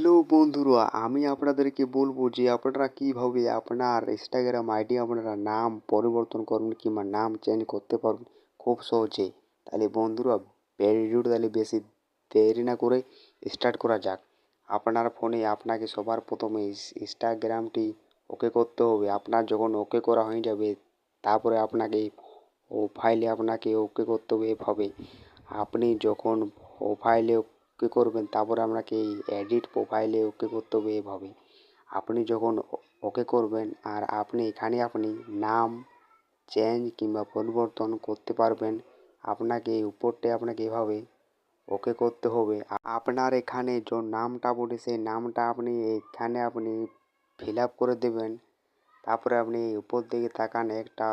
Hello বন্ধুরা, আমি আপনাদেরকে বলব যে আপনারা কীভাবে আপনার ইনস্টাগ্রাম আইডি আপনারা নাম পরিবর্তন করবেন কিংবা নাম চেঞ্জ করতে পারবেন খুব সহজে। তাহলে বন্ধুরা ভিডিওটা তাহলে বেশি দেরি না করে স্টার্ট করা যাক। আপনার ফোনে আপনাকে সবার প্রথমে ইনস্টাগ্রামটি ওকে করতে হবে। আপনার যখন ওকে করা হয়ে যাবে, তারপরে আপনাকে ও ফাইলে আপনাকে ওকে করতে হবে এভাবে। আপনি যখন প্রোফাইলে ওকে করবেন, তারপরে আপনাকে এই এডিট প্রোফাইলে ওকে করতে হবে এভাবে। আপনি যখন ওকে করবেন আর আপনি, এখানে আপনি নাম চেঞ্জ কিংবা পরিবর্তন করতে পারবেন, আপনাকে এই উপরটে আপনাকে এভাবে ওকে করতে হবে। আপনার এখানে যে নামটা বলে সেই নামটা আপনি এখানে আপনি ফিল আপ করে দেবেন। তারপরে আপনি উপর দিকে তাকান, একটা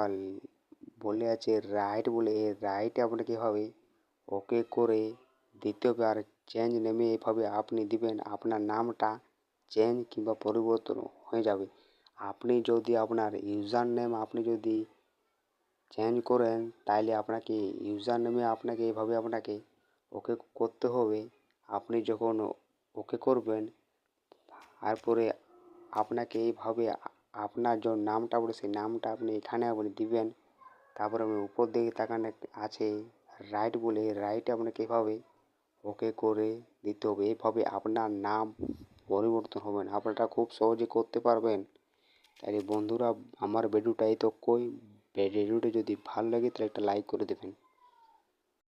বলে আছে রাইট বলে, এই রাইটে আপনাকে এভাবে ওকে করে দিতে হবে। আর চেঞ্জ নেমে এভাবে আপনি দিবেন, আপনার নামটা চেঞ্জ কিংবা পরিবর্তন হয়ে যাবে। আপনি যদি আপনার ইউজার নেম আপনি যদি চেঞ্জ করেন তাহলে আপনাকে ইউজার নেমে আপনাকে এভাবে আপনাকে ওকে করতে হবে। আপনি যখন ওকে করবেন, তারপরে আপনাকে এইভাবে আপনার যে নামটা বলে সেই নামটা আপনি এখানে আপনি দিবেন। তারপরে আপনি উপর দিকে তাকান, আছে রাইট বলে রাইটে আপনাকে এভাবে ওকে করে দিতে হবে। এভাবে আপনার নাম পরিবর্তন হবে না। আপনারা খুব সহজে করতে পারবেন। তাই বন্ধুরা, আমার ভিডিওটা কই ভিডিওটা যদি ভালো লাগে তাহলে একটা লাইক করে দেবেন।